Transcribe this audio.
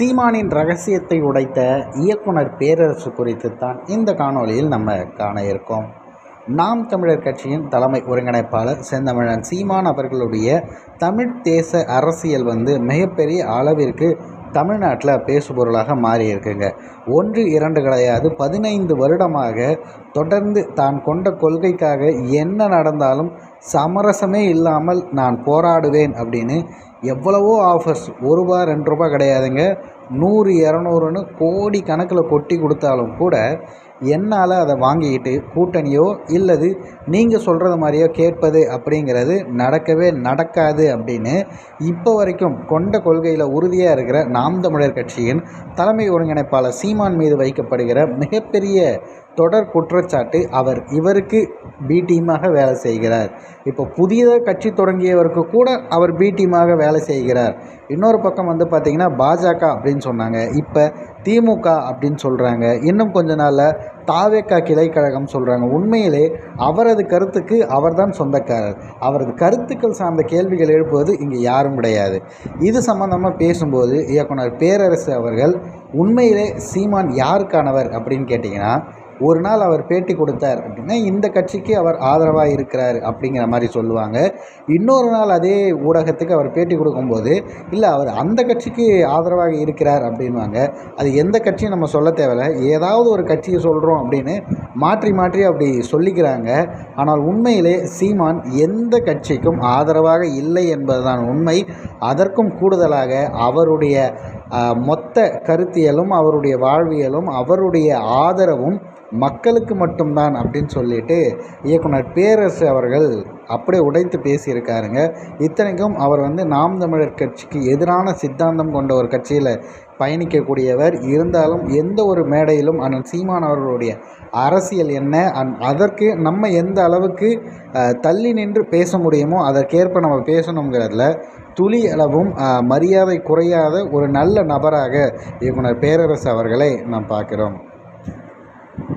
சீமானின் ரகசியத்தை உடைத்த இயக்குனர் பேரரசு குறித்து தான் இந்த காணொளியில் நம்ம காண இருக்கோம். நாம் தமிழர் கட்சியின் தலைமை ஒருங்கிணைப்பாளர் செந்தமிழன். சீமான் அவர்களுடைய தமிழ் தேச அரசியல் வந்து மிகப்பெரிய அளவிற்கு தமிழ்நாட்டில் பேசுபொருளாக மாறி இருக்குங்க ஒன்று இரண்டு கிடையாது. பதினைந்து வருடமாக தொடர்ந்து தான் கொண்ட கொள்கைக்காக என்ன நடந்தாலும் சமரசமே இல்லாமல் நான் போராடுவேன் அப்படின்னு எவ்வளவோ ஆஃபர்ஸ். ஒரு ரூபா ரெண்டு ரூபா கிடையாதுங்க. நூறு இரநூறுன்னு கோடி கணக்கில் கொட்டி கொடுத்தாலும் கூட என்னால் அதை வாங்கிக்கிட்டு கூட்டணியோ இல்லது நீங்கள் சொல்கிறது மாதிரியோ கேட்பது அப்படிங்கிறது நடக்கவே நடக்காது அப்படின்னு இப்போ வரைக்கும் கொண்ட கொள்கையில் உறுதியாக இருக்கிற நாம் தமிழர் கட்சியின் தலைமை ஒருங்கிணைப்பாளர் சீமான் மீது வைக்கப்படுகிற மிகப்பெரிய தொடர் குற்றச்சாட்டு அவர் இவருக்கு பி டீமாக வேலை செய்கிறார். இப்போ புதியதாக கட்சி தொடங்கியவருக்கு கூட அவர் பி டீமாக வேலை செய்கிறார். இன்னொரு பக்கம் வந்து பார்த்திங்கன்னா பாஜக அப்படின்னு சொன்னாங்க. இப்போ திமுக அப்படின்னு சொல்கிறாங்க இன்னும் கொஞ்ச நாளில் தாவேக்கா கிளைக்கழகம் சொல்கிறாங்க உண்மையிலே அவரது கருத்துக்கு அவர்தான் சொந்தக்காரர். அவரது கருத்துக்கள் சார்ந்த கேள்விகள் எழுப்புவது இங்கே யாரும் கிடையாது. இது சம்மந்தமாக பேசும்போது இயக்குனர் பேரரசு அவர்கள் உண்மையிலே சீமான் யாருக்கானவர்? அப்படின்னு கேட்டிங்கன்னா ஒரு நாள் அவர் பேட்டி கொடுத்தார் அப்படின்னா இந்த கட்சிக்கு அவர் ஆதரவாக இருக்கிறார் அப்படிங்கிற மாதிரி சொல்லுவாங்க. இன்னொரு நாள் அதே ஊடகத்துக்கு அவர் பேட்டி கொடுக்கும்போது இல்லை அவர் அந்த கட்சிக்கு ஆதரவாக இருக்கிறார் அப்படின்வாங்க அது எந்த கட்சியும் நம்ம சொல்ல தேவையில்ல. ஏதாவது ஒரு கட்சியை சொல்கிறோம் அப்படின்னு மாற்றி மாற்றி அப்படி சொல்லிக்கிறாங்க. ஆனால் உண்மையிலே சீமான் எந்த கட்சிக்கும் ஆதரவாக இல்லை என்பதுதான் உண்மை. அதற்கும் கூடுதலாக அவருடைய மொத்த கருத்தியலும் அவருடைய வாழ்வியலும் அவருடைய ஆதரவும் மக்களுக்கு மட்டும்தான் அப்படின்னு சொல்லிட்டு இயக்குனர் பேரரசு அவர்கள் அப்படியே உடைத்து பேசியிருக்காருங்க. இத்தனைக்கும் அவர் வந்து நாம் தமிழர் கட்சிக்கு எதிரான சித்தாந்தம் கொண்ட ஒரு கட்சியில் பயணிக்கக்கூடியவர். இருந்தாலும் எந்த ஒரு மேடையிலும் அண்ணன் சீமான் அவர்களுடைய அரசியல் என்ன? அந் அதற்கு நம்ம எந்த அளவுக்கு தள்ளி நின்று பேச முடியுமோ அதற்கேற்ப நம்ம பேசணுங்கிறதுல துளி அளவும் மரியாதை குறையாத ஒரு நல்ல நபராக இயக்குனர் பேரரசு அவர்களை நாம் பார்க்குறோம்.